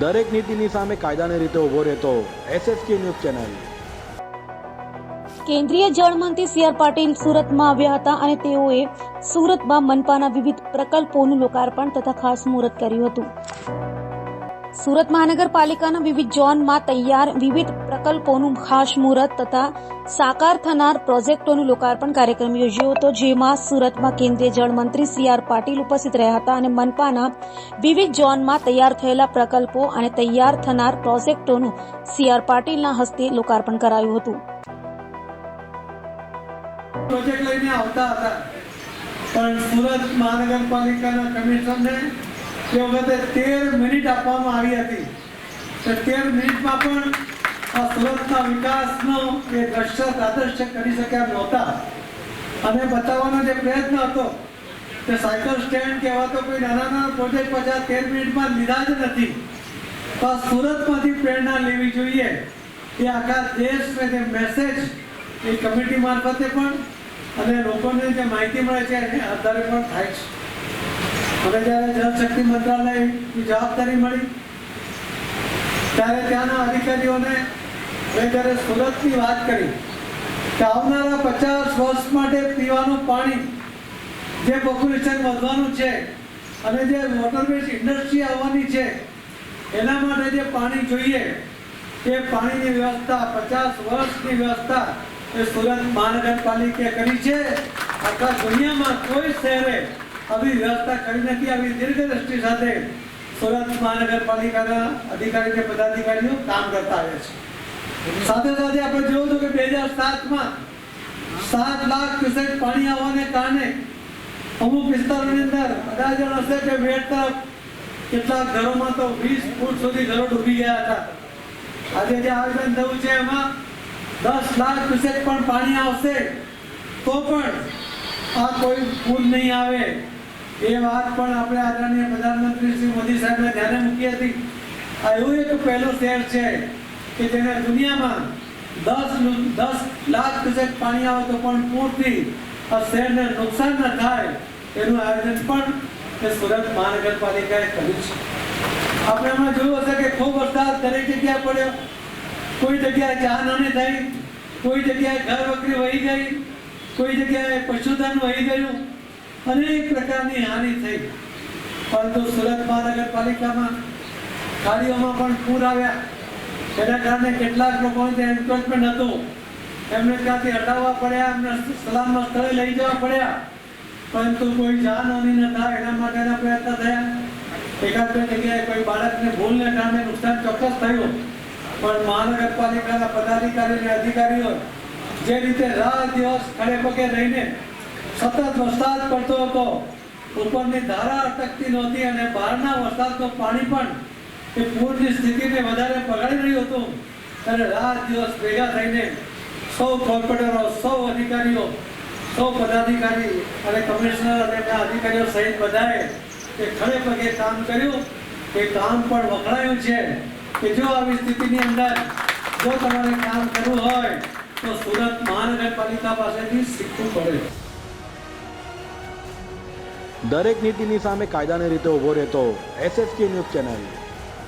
દરેક નીતિની સામે કાયદાની રીતે ઊભો રહેતો એસએસકે ન્યૂઝ ચેનલ. કેન્દ્રીય જળમંત્રી સી આર પાટીલ સુરતમાં આવ્યા હતા અને તેઓએ સુરતમાં મનપાના વિવિધ પ્રકલ્પોનું લોકાર્પણ તથા ખાસ મુહૂર્ત કર્યું હતું. સુરત મહાનગરપાલિકાના વિવિધ ઝોનમાં તૈયાર વિવિધ પ્રકલ્પોનું ખાસ મુહૂર્ત તથા સાકાર થનાર પ્રોજેક્ટોનું લોકાર્પણ કાર્યક્રમ યોજ્યો હતો, જેમાં સુરતમાં કેન્દ્રીય જળમંત્રી સી આર પાટીલ ઉપસ્થિત રહ્યા હતા અને મનપાના વિવિધ ઝોનમાં તૈયાર થયેલા પ્રકલ્પો અને તૈયાર થનાર પ્રોજેક્ટોનું સી આર પાટીલના હસ્તે લોકાર્પણ કરાયું હતું. પણ સુરત મહાનગરપાલિકાના કમિશનરને તે વખતે તેર મિનિટ આપવામાં આવી હતી. તો તેર મિનિટમાં પણ સુરતના વિકાસનો એ દ્રશ્ય આદર્શ કરી શક્યા નહોતા. અને બતાવવાનો જે પ્રયત્ન હતો તે સાયકલ સ્ટેન્ડ કહેવાતો કોઈ નાના નાના પ્રોજેક્ટ પાછા તેર મિનિટમાં લીધા જ નથી, તો સુરતમાંથી પ્રેરણા લેવી જોઈએ. એ આખા દેશને જે મેસેજ એ કમિટી મારફતે પણ અને લોકોને જે માહિતી મળે છે એને આધારે પણ થાય છે. હવે જ્યારે જળશક્તિ મંત્રાલયની જવાબદારી મળી, ત્યારે ત્યાંના અધિકારીઓને મેં જ્યારે સુરતની વાત કરી, કે આવનારા પચાસ વર્ષ માટે પીવાનું પાણી જે પોપ્યુલેશન વધવાનું છે અને જે વોટર ઇન્ડસ્ટ્રી આવવાની છે, એના માટે જે પાણી જોઈએ, એ પાણીની વ્યવસ્થા, પચાસ વર્ષની વ્યવસ્થા એ સુરત મહાનગરપાલિકાએ કરી છે. આખા દુનિયામાં કોઈ શહેરે આવી વ્યવસ્થા કરી નથી આવી. દીર્ઘદ્રષ્ટિ સાથે સુરત મહાનગરપાલિકાના અધિકારી કે પદાધિકારીઓ કામ કરતા આવે છે. સાથે સાથે આપણે જોયું હતું કે બે હજાર સાતમાં સાત લાખ ક્યુસેક પાણી આવવાને કારણે અમુક વિસ્તારોની અંદર અંદાજણ હશે કે તરફ કેટલાક ઘરોમાં તો વીસ ફૂટ સુધી ઘરો ડૂબી ગયા હતા. આજે જે આયોજન થયું છે એમાં દસ લાખ ક્યુસેક પણ પાણી આવશે તો પણ આ કોઈ પૂર નહીં આવે. એ વાત પણ આપણે આદરણીય પ્રધાનમંત્રી શ્રી મોદી સાહેબને ધ્યાને મૂકી હતી. આ એવું એક પહેલું શહેર છે. કે જેને દુનિયામાં દસ દસ લાખ ક્યુસેક પાણી આવે તો પણ પૂરથી આ શહેરને નુકસાન ન થાય એનું આયોજન પણ એ સુરત મહાનગરપાલિકાએ કર્યું છે. આપણે હમણાં જોયું હશે કે ખૂબ વરસાદ દરેક જગ્યાએ પડ્યો. કોઈ જગ્યાએ ચા નાની થઈ, કોઈ જગ્યાએ ઘર વકરી વહી ગઈ, કોઈ જગ્યાએ પશુધન વહી ગયું. અનેક પ્રકારની હાનિ થઈ. પરંતુ સુરત મહાનગરપાલિકામાં ગાડીઓમાં પણ પૂર આવ્યા. એના કારણે કેટલાક લોકોને ત્યાં હતું એમને ત્યાંથી હટાવવા પડ્યા? એમને સલામત સ્થળે લઈ જવા પડ્યા. પરંતુ કોઈ જાનહાનિ ન થાય. એના માટેના પ્રયત્ન થયા. એકાદ બે જગ્યાએ કોઈ બાળકને ભૂલને કારણે નુકસાન ચોક્કસ થયું. પણ મહાનગરપાલિકાના પદાધિકારી અને અધિકારીઓ જે રીતે રાત દિવસ ખડે પગે રહીને સતત વરસાદ પડતો હતો, ઉપરની ધારા અટકતી નહોતી અને બહારના વરસાદનું પાણી પણ એ પૂરની સ્થિતિને વધારે રહ્યું હતું. ત્યારે રાત દિવસ ભેગા થઈને સૌ કોર્પોરેટરો, સૌ અધિકારીઓ, સૌ પદાધિકારી અને કમિશનર અને એમના અધિકારીઓ સહિત બધાએ એ ખડે પગે કામ કર્યું, એ કામ પણ વખણાયું છે કે જો આવી સ્થિતિની અંદર જો તમારે કામ કરવું હોય, તો સુરત મહાનગરપાલિકા પાસેથી શીખવું પડે. દરેક નીતિની સામે કાયદાની રીતે ઊભો રહેતો એસએસકે ન્યૂઝ ચેનલ.